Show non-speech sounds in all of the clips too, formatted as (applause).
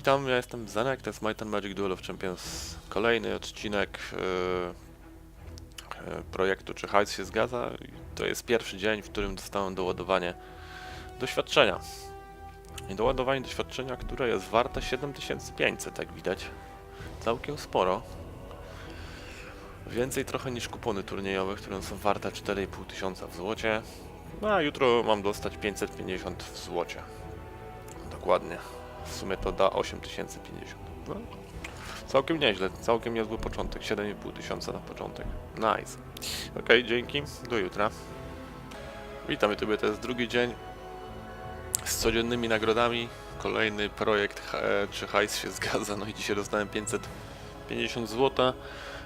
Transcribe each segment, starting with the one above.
witam, ja jestem Zenek, to jest Might and Magic Duel of Champions. Kolejny odcinek e, projektu Czy Hajs się zgadza? To jest pierwszy dzień, w którym dostałem doładowanie doświadczenia. I doładowanie doświadczenia, które jest warte 7500, jak widać. Całkiem sporo. Więcej trochę niż kupony turniejowe, które są warte 4500 w złocie. No a jutro mam dostać 550 w złocie. Dokładnie. W sumie to da 8050. No. Całkiem nieźle, całkiem niezły początek. 7,5 tysiąca na początek. Nice. Okej, dzięki. Do jutra. Witamy Tobie, to jest drugi dzień z codziennymi nagrodami. Kolejny projekt, e, czy hajs się (laughs) zgadza. No i dzisiaj dostałem 550 zł.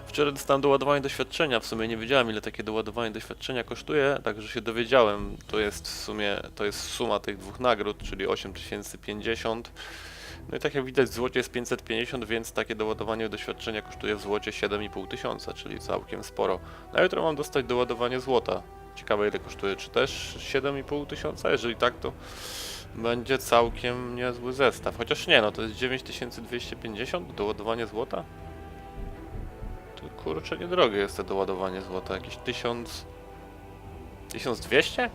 Wczoraj dostałem doładowanie doświadczenia. W sumie nie wiedziałem ile takie doładowanie doświadczenia kosztuje, także się dowiedziałem. To jest w sumie to jest suma tych dwóch nagród, czyli 8050. No i tak jak widać w złocie jest 550, więc takie doładowanie doświadczenia kosztuje w złocie 7,5 tysiąca, czyli całkiem sporo. Na jutro mam dostać doładowanie złota. Ciekawe ile kosztuje, czy też 7,5 tysiąca? Jeżeli tak, to będzie całkiem niezły zestaw. Chociaż nie, no to jest 9250 doładowanie złota? Kurczę niedrogie jest to doładowanie złota, jakieś 1000... 1200?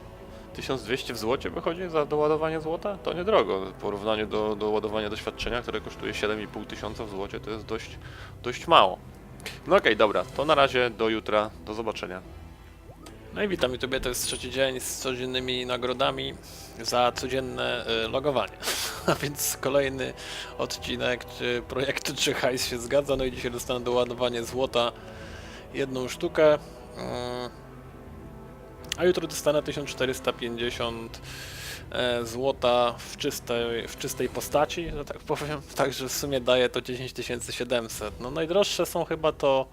1200 w złocie wychodzi za doładowanie złota? To niedrogo. W porównaniu do, do ładowania doświadczenia, które kosztuje 7,5 tysiąca w złocie, to jest dość, dość mało. No okej, dobra, to na razie do jutra, do zobaczenia. No i witam YouTube, to jest trzeci dzień z codziennymi nagrodami za codzienne y, logowanie. (laughs) A więc kolejny odcinek projektu (laughs) czy hajs się zgadza. No i dzisiaj dostanę doładowanie złota jedną sztukę. Mm. A jutro dostanę 1450 e, złota w czystej, w czystej postaci, że tak powiem. (laughs) Także w sumie daje to 10700. No najdroższe są chyba to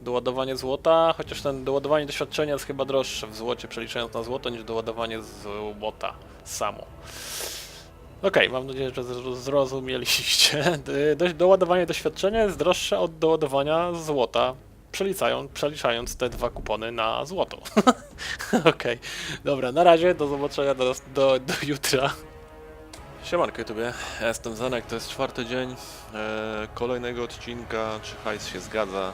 doładowanie złota, chociaż ten doładowanie doświadczenia jest chyba droższe w złocie, przeliczając na złoto, niż doładowanie złota samo. Okej, mam nadzieję, że zro- zrozumieliście. (laughs) Y, Do, doładowanie doświadczenia jest droższe od doładowania złota, przeliczając, przeliczając te dwa kupony na złoto. (laughs) Okej, dobra, na razie, do zobaczenia do, do, do jutra. Siemanko ja jestem Zanek, to jest czwarty dzień e, kolejnego odcinka, czy hajs się zgadza,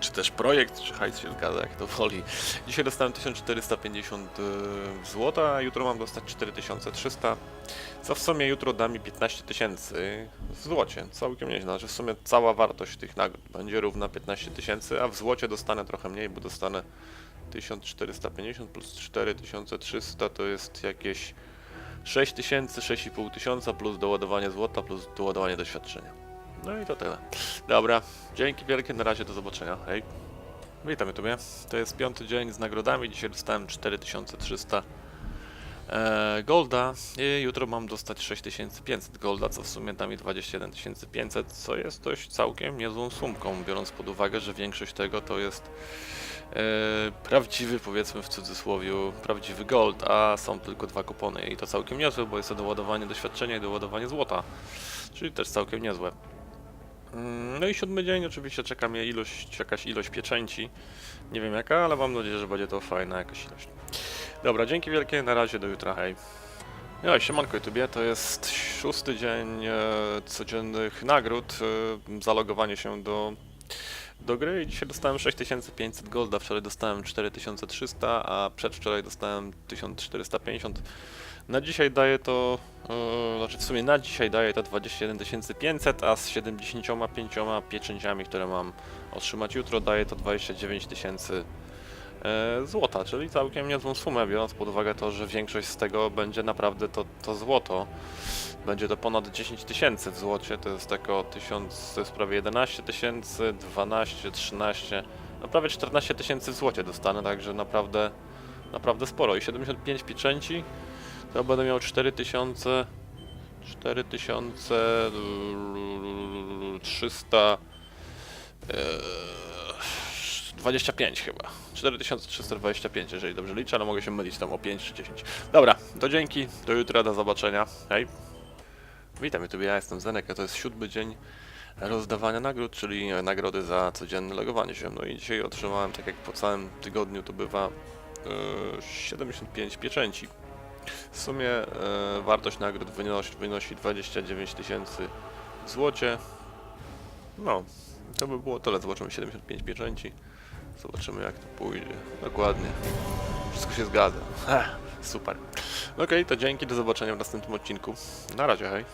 czy też projekt, czy hajs się zgadza, jak to woli. Dzisiaj dostałem 1450 zł, a jutro mam dostać 4300, co w sumie jutro da mi 15 tysięcy w złocie, całkiem nieźle, znaczy w sumie cała wartość tych nagród będzie równa 15 tysięcy, a w złocie dostanę trochę mniej, bo dostanę 1450 plus 4300 to jest jakieś 6000, 6,5 tysiąca plus doładowanie złota plus doładowanie doświadczenia. No i to tyle. Dobra, dzięki wielkie, na razie do zobaczenia. Hej. Witam Tobie. To jest piąty dzień z nagrodami. Dzisiaj dostałem 4300 e, golda i jutro mam dostać 6500 golda, co w sumie da mi 21500, co jest dość całkiem niezłą sumką, biorąc pod uwagę, że większość tego to jest e, prawdziwy, powiedzmy w cudzysłowie, prawdziwy gold, a są tylko dwa kupony i to całkiem niezłe, bo jest to doładowanie doświadczenia i doładowanie złota, czyli też całkiem niezłe. Mm, No i siódmy dzień, oczywiście czeka mnie ilość, jakaś ilość pieczęci. Nie wiem jaka, ale mam nadzieję, że będzie to fajna jakaś ilość. Dobra, dzięki wielkie, na razie, do jutra, hej. No, siemanko YouTube, to jest szósty dzień e, codziennych nagród, e, zalogowanie się do, do gry i dzisiaj dostałem 6500 golda, wczoraj dostałem 4300, a przedwczoraj dostałem 1450. Na dzisiaj daje to, e, znaczy w sumie na dzisiaj daje to 21 500, a z 75 pieczęciami, które mam otrzymać jutro, daje to 29 tysięcy e, złota, czyli całkiem niezłą sumę, biorąc pod uwagę to, że większość z tego będzie naprawdę to, to złoto. Będzie to ponad 10 tysięcy w złocie, to jest tak o 1000, to jest prawie 11 tysięcy, 12, 13, no prawie 14 tysięcy w złocie dostanę, także naprawdę, naprawdę sporo. I 75 pieczęci, to będę miał 4000, 4300, eee, 25 chyba. 4325, jeżeli dobrze liczę, ale mogę się mylić tam o 5 czy 10. Dobra, to dzięki, do jutra, do zobaczenia. Hej. Witam YouTube, ja jestem Zenek, a to jest siódmy dzień rozdawania nagród, czyli nagrody za codzienne logowanie się. No i dzisiaj otrzymałem, tak jak po całym tygodniu to bywa, e, 75 pieczęci. W sumie e, wartość nagród wynosi, wynosi 29 tysięcy złocie. No, to by było tyle. Zobaczymy 75 pieczęci. Zobaczymy jak to pójdzie. Dokładnie. Wszystko się zgadza. (laughs) Super. Okej, to dzięki, do zobaczenia w następnym odcinku. Na razie, hej.